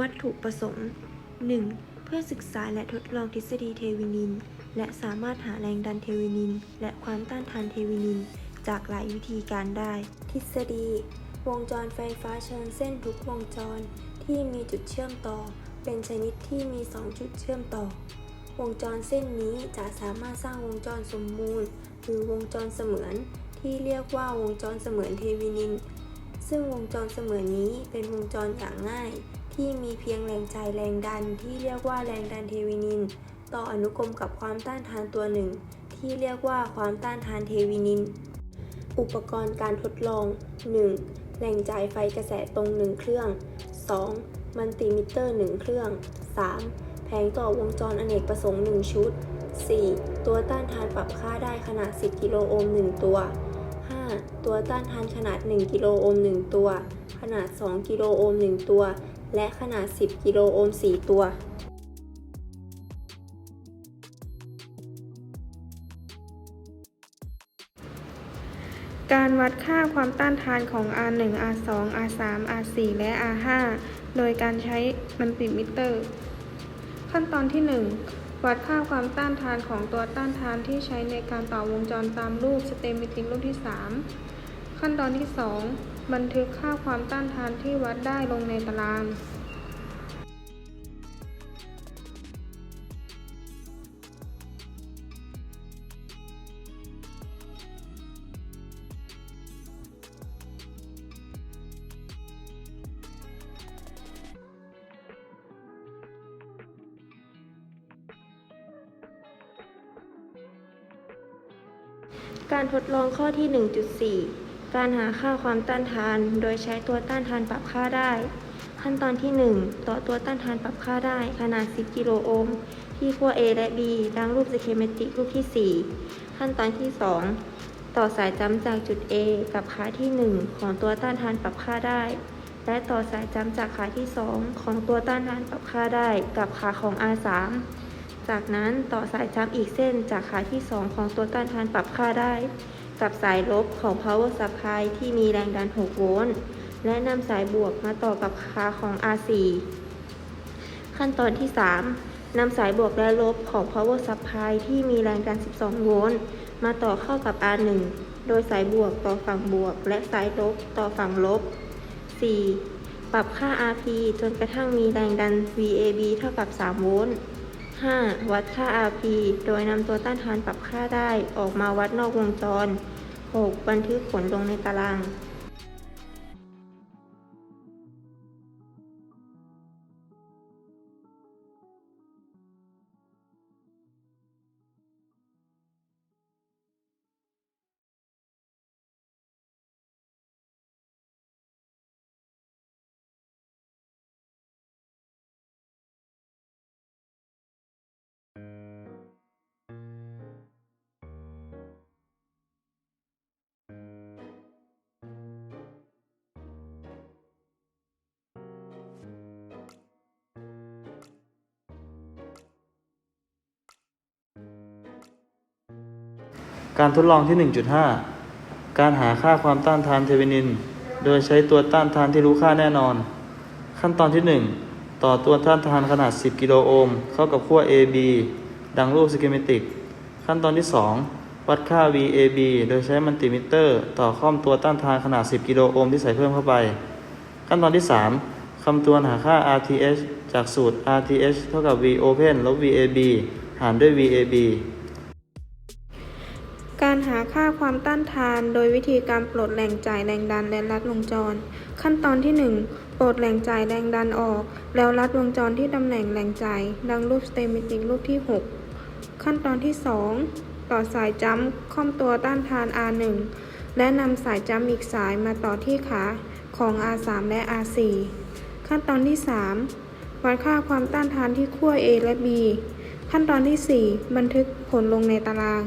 วัตถุประสงค์ 1. เพื่อศึกษาและทดลองทฤษฎีเทวินิน และสามารถหาแรงดันเทวินิน และความต้านทานเทวินิน จากหลายวิธีการได้ ทฤษฎี วงจรไฟฟ้าเชิงเส้นทุกวงจรที่มีจุดเชื่อมต่อ เป็นชนิดที่มี 2 จุดเชื่อมต่อ วงจรเส้นนี้จะสามารถสร้างวงจรสมมูล หรือวงจรเสมือน ที่เรียกว่าวงจรเสมือนเทวินิน ซึ่งวงจรเสมือนนี้เป็นวงจรอย่างง่าย ที่มีเพียงแรงจ่ายแรงดันที่เรียกว่าแรงดันเทวินิน ต่ออนุกรมกับความต้านทานตัวหนึ่ง ที่เรียกว่าความต้านทานเทวินิน อุปกรณ์การทดลอง 1. แหล่งจ่ายไฟกระแสตรง 1 เครื่อง 2. มันติมิเตอร์ 1 เครื่อง 3. แผงต่อวงจรอเนกประสงค์ 1 ชุด 4. ตัวต้านทานปรับค่าได้ขนาด 10 กิโลโอห์ม 1 ตัว 5. ตัวต้านทานขนาด 1 กิโลโอห์ม 1 ตัว ขนาด 2 กิโลโอห์ม 1 ตัว และขนาด 10 กิโลโอห์ม 4 ตัว การวัดค่าความต้านทานของ R1 R2 R3 R4 และ R5 โดยการใช้มัลติมิเตอร์ ขั้นตอนที่ 1 วัดค่าความต้านทานของตัวต้านทานที่ใช้ในการต่อวงจรตามรูปสเตมิติรูปที่ 3 ขั้นตอนที่ 2 บันทึกค่าความต้านทานที่วัดได้ลงในตารางการทดลองข้อที่ 1.4 การหาค่าความต้านทาน โดยใช้ตัวต้านทานปรับค่าได้ ขั้นตอนที่ 1 ต่อตัวต้านทานปรับค่าได้ขนาด 10 กิโลโอห์มที่ขั้ว A และ B ดังรูปสเคมติกรูปที่ 4 ขั้นตอนที่ 2 ต่อสายจำจากจุด A กับขาที่ 1 ของตัวต้านทานปรับค่าได้ และต่อสายจำจากขาที่ 2 ของตัวต้านทานปรับค่าได้ กับขาของ R3 จากนั้นต่อสายจำอีกเส้นจากขาที่ 2 ของตัวต้านทานปรับค่าได้ กับสายลบของ power supply ที่มีแรงดัน 6 โวลต์ และนำสายบวกมาต่อกับขาของ R4 ขั้นตอนที่ 3นำสายบวกและลบของ power supply ที่มีแรงดัน 12 โวลต์ มาต่อเข้ากับ R1 โดยสายบวกต่อฝั่งบวก และสายลบต่อฝั่งลบ 4. ปรับค่า RP จนกระทั่งมีแรงดัน VAB เท่ากับ 3 โวลต์ 5. วัดค่า RP โดยนำตัวต้านทานปรับค่าได้ออกมาวัดนอกวงจร 6. บันทึกผลลงในตาราง การทดลองที่ 1.5 การหาค่าความต้านทานเทวินิน โดยใช้ตัวต้านทานที่รู้ค่าแน่นอน ขั้นตอนที่ 1 ต่อตัวต้านทานขนาด 10 กิโลโอห์มเข้ากับขั้ว AB ดังรูปสกิมติก ขั้นตอนที่ 2 วัดค่า VAB โดยใช้มัลติมิเตอร์ ต่อข้อมตัวต้านทานขนาด 10 กิโลโอห์มที่ใส่เพิ่มเข้าไป ขั้นตอนที่ 3 คำนวหาค่า RTH จากสูตร RTH เท่ากับ V open ลบ VAB หารด้วย VAB หาค่าความต้านทาน โดยวิธีการปลดแหล่งจ่ายแรงดันและลัดวงจร ขั้นตอนที่ 1 ปลดแหล่งจ่ายแรงดันออก แล้วลัดวงจรที่ตำแหน่งแหล่งจ่ายดังรูปสเตมิติกรูปที่ 6 ขั้นตอนที่ 2 ต่อสายจัมค่อมตัวต้านทาน R1 และนำสายจัมอีกสายมาต่อที่ขาของ R3 และ R4 ขั้นตอนที่ 3 วัดค่าความต้านทานที่ขั้ว A และ B ขั้นตอนที่ 4 บันทึกผลลงในตาราง